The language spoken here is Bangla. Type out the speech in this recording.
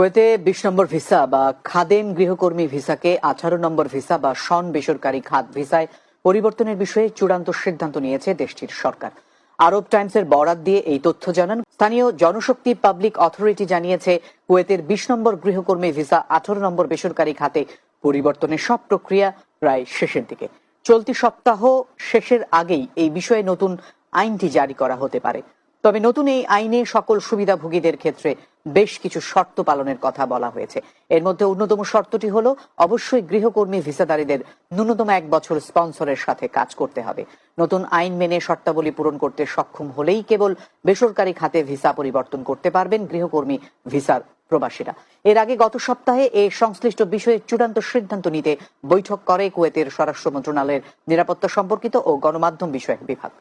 কুয়েতে বিশ নম্বর ভিসা বা খাদেম গৃহকর্মী ভিসাকে আঠারো নম্বর ভিসা বা সন বেসরকারি খাত ভিসায় পরিবর্তনের বিষয়ে চূড়ান্ত সিদ্ধান্ত নিয়েছে দেশটির সরকার। আরব টাইমসের বরাত দিয়ে এই তথ্য জানান। স্থানীয় জনশক্তি পাবলিক অথরিটি জানিয়েছে, কুয়েতের বিশ নম্বর গৃহকর্মী ভিসা আঠারো নম্বর বেসরকারি খাতে পরিবর্তনের সব প্রক্রিয়া প্রায় শেষের দিকে। চলতি সপ্তাহ শেষের আগেই এই বিষয়ে নতুন আইনটি জারি করা হতে পারে। তবে নতুন এই আইনে সকল সুবিধাভোগীদের ক্ষেত্রে বেশ কিছু শর্ত পালনের কথা বলা হয়েছে। এর মধ্যে অন্যতম শর্তটি হলো, অবশ্যই গৃহকর্মী ভিসাদারীদের ন্যূনতম এক বছর স্পন্সরের সাথে কাজ করতে হবে। নতুন আইন মেনে শর্তাবলী পূরণ করতে সক্ষম হলেই কেবল বেসরকারি খাতে ভিসা পরিবর্তন করতে পারবেন গৃহকর্মী ভিসার প্রবাসীরা। এর আগে গত সপ্তাহে এ সংশ্লিষ্ট বিষয়ে চূড়ান্ত সিদ্ধান্ত নিতে বৈঠক করে কুয়েতের স্বরাষ্ট্র মন্ত্রণালয়ের নিরাপত্তা সম্পর্কিত ও গণমাধ্যম বিষয়ক বিভাগ।